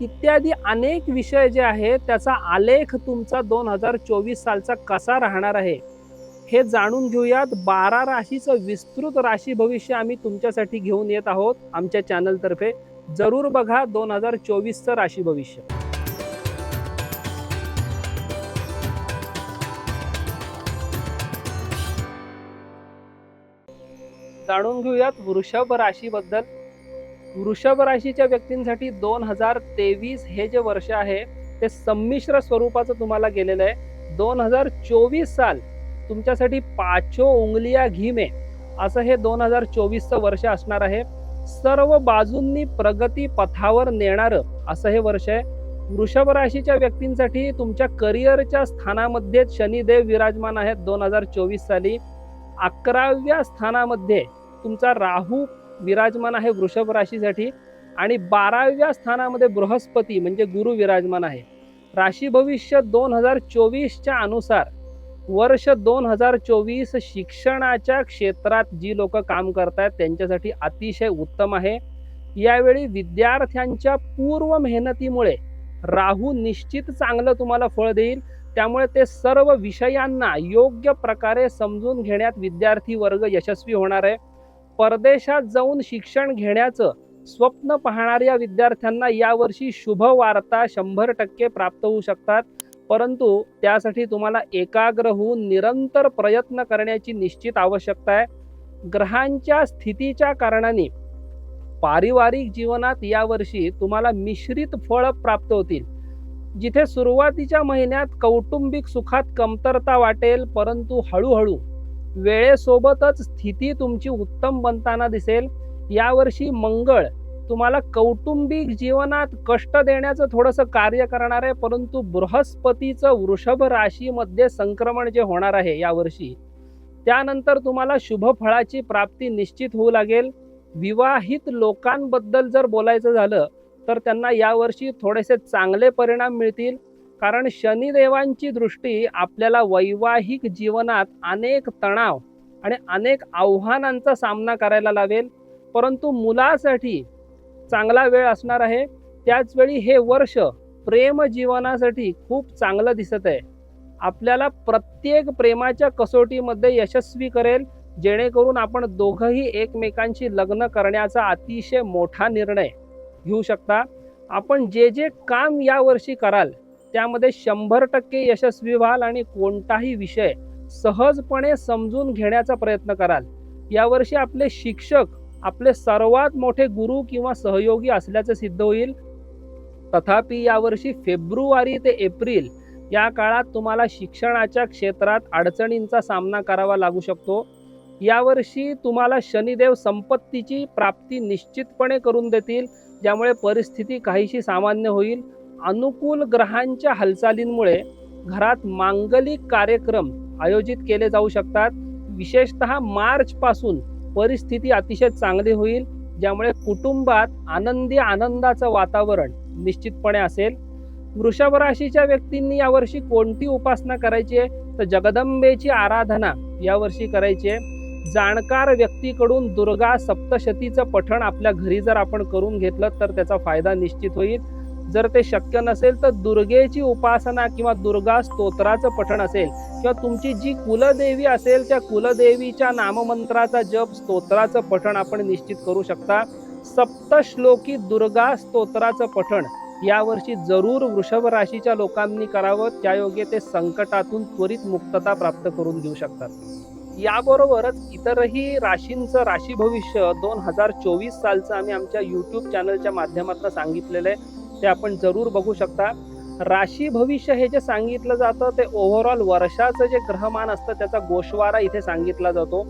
इत्यादी अनेक विषय जे आहेत त्याचा आलेख तुमचा दोन हजार चोवीस सालचा कसा राहणार आहे हे जाणून घेऊयात. बारा राशीचं विस्तृत राशी भविष्य आम्ही तुमच्यासाठी घेऊन येत आहोत आमच्या चॅनलतर्फे. जरूर बघा दोन हजार चोवीसचं राशी भविष्य. जाणून घेऊयात वृषभ राशीबद्दल. वृषभ राशीच्या व्यक्तींसाठी दोन हजार तेवीस हे जे वर्ष आहे ते संमिश्र स्वरूपाचं तुम्हाला गेलेलं आहे. दोन हजार चोवीस साल तुमच्यासाठी पाचो उंगलिया घिमे असं हे दोन हजार चोवीसचं वर्ष असणार आहे. सर्व बाजूंनी प्रगती पथावर नेणारं असं हे वर्ष आहे. वृषभ राशीच्या व्यक्तींसाठी तुमच्या करिअरच्या स्थानामध्ये शनिदेव विराजमान आहेत दोन हजार चोवीस साली. अकराव्या स्थानामध्ये तुमचा राहू विराजमान आहे वृषभ राशीसाठी आणि बाराव्या स्थानामध्ये बृहस्पती म्हणजे गुरु विराजमान आहे. राशी भविष्य दोन हजार चोवीसच्या अनुसार वर्ष दोन हजार चोवीस शिक्षणाच्या क्षेत्रात जी लोक काम करतात त्यांच्यासाठी अतिशय उत्तम आहे. यावेळी विद्यार्थ्यांच्या पूर्व मेहनतीमुळे राहू निश्चित चांगलं तुम्हाला फळ देईल. त्यामुळे ते सर्व विषयांना योग्य प्रकारे समजून घेण्यात विद्यार्थी वर्ग यशस्वी होणार आहे. परदेशात जाऊन शिक्षण घेण्याचं स्वप्न पाहणाऱ्या विद्यार्थ्यांना यावर्षी शुभ वार्ता शंभर टक्के प्राप्त होऊ शकतात. परंतु त्यासाठी तुम्हाला एकाग्र होऊन निरंतर प्रयत्न करण्याची निश्चित आवश्यकता आहे. ग्रहांच्या स्थितीच्या कारणाने पारिवारिक जीवनात यावर्षी तुम्हाला मिश्रित फळ प्राप्त होतील. जिथे सुरुवातीच्या महिन्यात कौटुंबिक सुखात कमतरता वाटेल परंतु हळूहळू वेळेसोबतच स्थिती तुमची उत्तम बनताना दिसेल. यावर्षी मंगळ तुम्हाला कौटुंबिक जीवनात कष्ट देण्याचं थोडंसं कार्य करणार आहे परंतु बृहस्पतीचं वृषभ राशीमध्ये संक्रमण जे होणार आहे यावर्षी त्यानंतर तुम्हाला शुभ फळाची प्राप्ती निश्चित होऊ लागेल. विवाहित लोकांबद्दल जर बोलायचं झालं तर त्यांना यावर्षी थोडेसे चांगले परिणाम मिळतील. कारण शनिदेवांची दृष्टी आपल्याला वैवाहिक जीवनात अनेक तणाव आणि अनेक आव्हानांचा सामना करायला लावेल. परंतु मुलासाठी चांगला वेळ असणार आहे. त्याचवेळी हे वर्ष प्रेम जीवनासाठी खूप चांगलं दिसत आहे. आपल्याला प्रत्येक प्रेमाच्या कसोटीमध्ये यशस्वी करेल. जेणेकरून आपण दोघंही एकमेकांशी लग्न करण्याचा अतिशय मोठा निर्णय घेऊ शकता. आपण जे जे काम यावर्षी कराल त्यामध्ये शंभर टक्के यशस्वी व्हाल आणि कोणताही विषय सहजपणे समजून घेण्याचा प्रयत्न कराल. यावर्षी आपले शिक्षक आपले सर्वात मोठे गुरु किंवा सहयोगी असल्याचे सिद्ध होईल. तथापि यावर्षी फेब्रुवारी ते एप्रिल या काळात तुम्हाला शिक्षणाच्या क्षेत्रात अडचणींचा सामना करावा लागू शकतो. यावर्षी तुम्हाला शनिदेव संपत्तीची प्राप्ती निश्चितपणे करून देतील ज्यामुळे परिस्थिती काहीशी सामान्य होईल. अनुकूल ग्रहांच्या हालचालींमुळे घरात मांगलिक कार्यक्रम आयोजित केले जाऊ शकतात. विशेषत मार्च पासून परिस्थिती अतिशय चांगली होईल ज्यामुळे कुटुंबात आनंदी आनंदाचं वातावरण निश्चितपणे असेल. वृषभ राशीच्या व्यक्तींनी यावर्षी कोणती उपासना करायची आहे? तर जगदंबेची आराधना यावर्षी करायची आहे. जाणकार व्यक्तीकडून दुर्गा सप्तशतीचं पठण आपल्या घरी जर आपण करून घेतलं तर त्याचा फायदा निश्चित होईल. जर ते शक्य नसेल तर दुर्गेची उपासना किंवा दुर्गा स्तोत्राचं पठण असेल किंवा तुमची जी कुलदेवी असेल त्या कुलदेवीच्या नाममंत्राचा जप स्तोत्राचं पठण आपण निश्चित करू शकता. सप्तश्लोकी दुर्गा स्तोत्राचं पठण यावर्षी जरूर वृषभ राशीच्या लोकांनी करावं. त्यायोगे ते संकटातून त्वरित मुक्तता प्राप्त करून घेऊ शकतात. याबरोबरच इतरही राशींचं राशी भविष्य दोन हजार चोवीस सालचं आम्ही आमच्या यूट्यूब चॅनलच्या माध्यमातून सांगितलेलं आहे. ते आपण जरूर बघू शकता. राशी भविष्य हे जे सांगितलं जातं ते ओव्हरऑल वर्षाचं जे ग्रहमान असतं त्याचा गोशवारा इथे सांगितला जातो.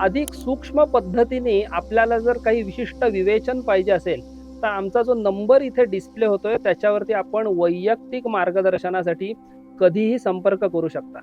अधिक सूक्ष्म पद्धतीने आपल्याला जर काही विशिष्ट विवेचन पाहिजे असेल तर आमचा जो नंबर इथे डिस्प्ले होतोय त्याच्यावरती आपण वैयक्तिक मार्गदर्शनासाठी कधीही संपर्क करू शकता.